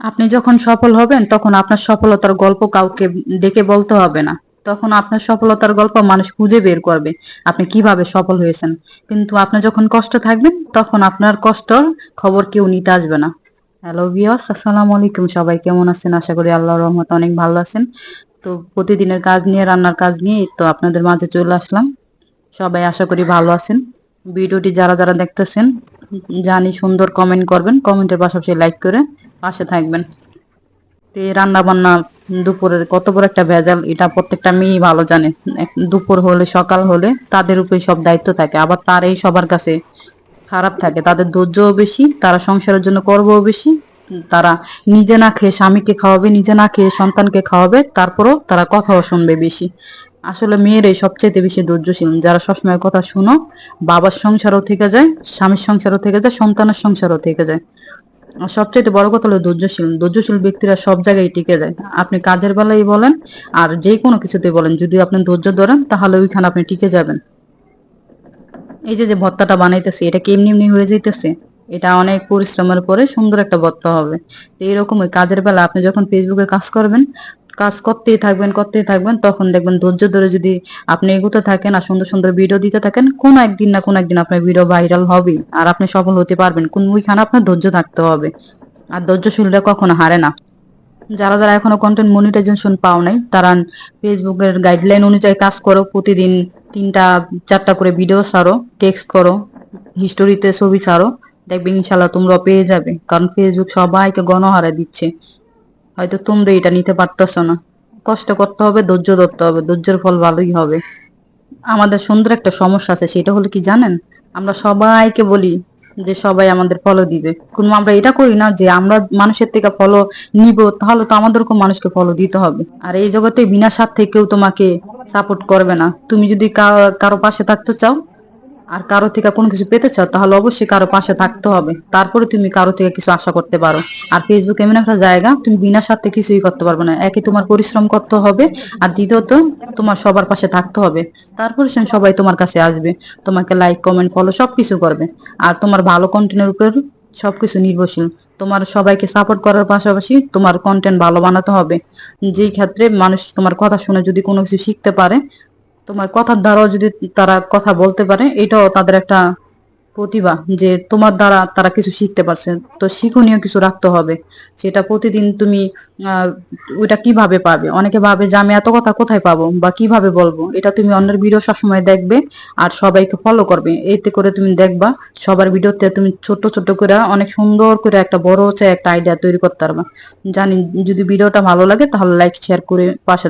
আপনি যখন সফল হবেন, তখন আপনার সফলতার গল্প কাউকে ডেকে বলতে হবে না। তখন আপনার সফলতার গল্প মানুষ খুঁজে বের করবে, আপনি কীভাবে সফল হয়েছেন। কিন্তু আপনি যখন কষ্ট থাকবেন, তখন আপনার কষ্টর খবর কেউ নিতে আসবে না। হ্যালো বিয়স আসসালামু আলাইকুম। সবাই কেমন আছেন? আশা করি আল্লাহ রহমত অনেক ভালো আছেন। তো প্রতিদিনের কাজ নিয়ে, রান্নার কাজ নিয়ে তো আপনাদের মাঝে চলে আসলাম। সবাই আশা করি ভালো আছেন। ভিডিওটি যারা যারা দেখতেছেন জানি সুন্দর কমেন্ট করবেন কমেন্টের পাশাপাশি লাইক করে পাশে থাকবেন। তো এই রান্না বান্না দুপুরের কত বড় একটা ভেজাল, এটা প্রত্যেকটা মেয়ে ভালো জানে। দুপুর হলে, সকাল হলে তাদের উপরে সব দায়িত্ব থাকে, আবার তার এই সবার কাছে খারাপ থাকে। তাদের ধৈর্যও বেশি, তারা সংসারের জন্য করবও বেশি, তারা নিজে না খেয়ে স্বামীকে খাওয়াবে, নিজে না খেয়ে সন্তানকে খাওয়াবে, তারপরও তারা কথাও শুনবে বেশি। আসলে মেয়েরাই সবচেয়ে বেশি ধৈর্যশীল। যারা সবসময় কথা শুনো, বাবার সংসারও থেকে যায়, স্বামীর সংসারও থেকে যায়, সন্তানের সংসারও থেকে যায়। সবচেয়ে বড় কথা হলো ধৈর্যশীল। ধৈর্যশীল ব্যক্তিরা সব জায়গায় টিকে যায়। আপনি কাজের বেলায় বলেন, আর যে কোনো কিছুতে বলেন, যদি আপনি ধৈর্য ধরেন, তাহলে ওইখানে আপনি টিকে যাবেন। এই যে যে ভত্তাটা বানাইতেছি, এটা কি এমনি এমনি হয়ে যাইতেছে? এটা অনেক পরিশ্রমের পরে সুন্দর একটা ভত্তা হবে। তো এরকম ওই কাজের বেলা আপনি যখন ফেসবুকে কাজ করবেন কাজ করতেই থাকবেন করতেই থাকবেন, তখন দেখবেন ধৈর্য ধরে যদি আপনি এগোতে থাকেন আর সুন্দর সুন্দর ভিডিও দিতে থাকেন, কোন একদিন না কোন একদিন আপনার ভিডিও ভাইরাল হবে আর আপনি সফল হতে পারবেন। কোন ওইখানে আপনার ধৈর্য থাকতে হবে আর ধৈর্যশীলরা কখনো হারে না। যারা যারা এখনও কন্টেন্ট মনিটাইজেশন পাও নাই, তারা ফেসবুকের গাইডলাইন অনুযায়ী কাজ করো, প্রতিদিন তিনটা, চারটা করে ভিডিও সারো টেক্সট করো হিস্টোরিতে ছবি সারো দেখবে ইনশাল্লাহ তোমরা পেয়ে যাবে। কারণ ফেসবুক সবাইকে গণহারে দিচ্ছে। হয়তো তোমরা এটা নিতে পারতেছো না। কষ্ট করতে হবে, ধৈর্য ধরতে হবে, ধৈর্যের ফল ভালোই হবে। আমাদের সুন্দর একটা সমস্যা আছে, সেটা হলো কি জানেন? আমরা সবাইকে বলি যে সবাই আমাদের ফলো দিবে। কিন্তু আমরা এটা করি না যে আমরা মানুষের থেকে ফলো নিব, তাহলে তো আমাদেরকে মানুষকে ফলো দিতে হবে। আর এই জগতে বিনা স্বার্থে কেউ তোমাকে সাপোর্ট করবে না। তুমি যদি কারও পাশে থাকতে চাও আর কারও থেকে কোনো কিছু পেতে চাও, তাহলে অবশ্যই কারও পাশে থাকতে হবে। তারপরে তুমি কারও থেকে কিছু আশা করতে পারো। আর ফেসবুক এমন একটা জায়গা, তুমি বিনা স্বার্থে কিছুই করতে পারবে না। একে তোমার পরিশ্রম করতে হবে আর দ্বিতীয়ত, তোমার সবার পাশে থাকতে হবে। তারপরে সে সবাই তোমার কাছে আসবে, তোমাকে লাইক কমেন্ট ফলো সবকিছু করবে। আর তোমার ভালো কন্টেন্টের উপর সবকিছু নির্ভরশীল। তোমার সবাইকে সাপোর্ট করার পাশাপাশি তোমার কন্টেন্ট ভালো বানাতে হবে। যেই ক্ষেত্রে মানুষ তোমার কথা শুনে যদি কোনো কিছু শিখতে পারে তোমার কথার দ্বারাও যদি তারা কথা বলতে পারে, এটাও তাদের একটা প্রতিভা যে তোমার দ্বারা তারা কিছু শিখতে পারছে। তো শিক্ষণীয় কিছু রাখতে হবে। সেটা প্রতিদিন তুমি ওইটা কীভাবে পাবে? অনেকে ভাবে যে আমি এত কথা কোথায় পাবো বা কীভাবে বলব? এটা তুমি অন্যের ভিডিও সবসময় দেখবে আর সবাইকে ফলো করবে। এতে করে তুমি দেখবা সবার ভিডিওতে তুমি ছোট ছোট করে, অনেক সুন্দর করে একটা বড় হচ্ছে একটা আইডিয়া তৈরি করতে পারবা। জানি, যদি ভিডিওটা ভালো লাগে তাহলে লাইক শেয়ার করে পাশে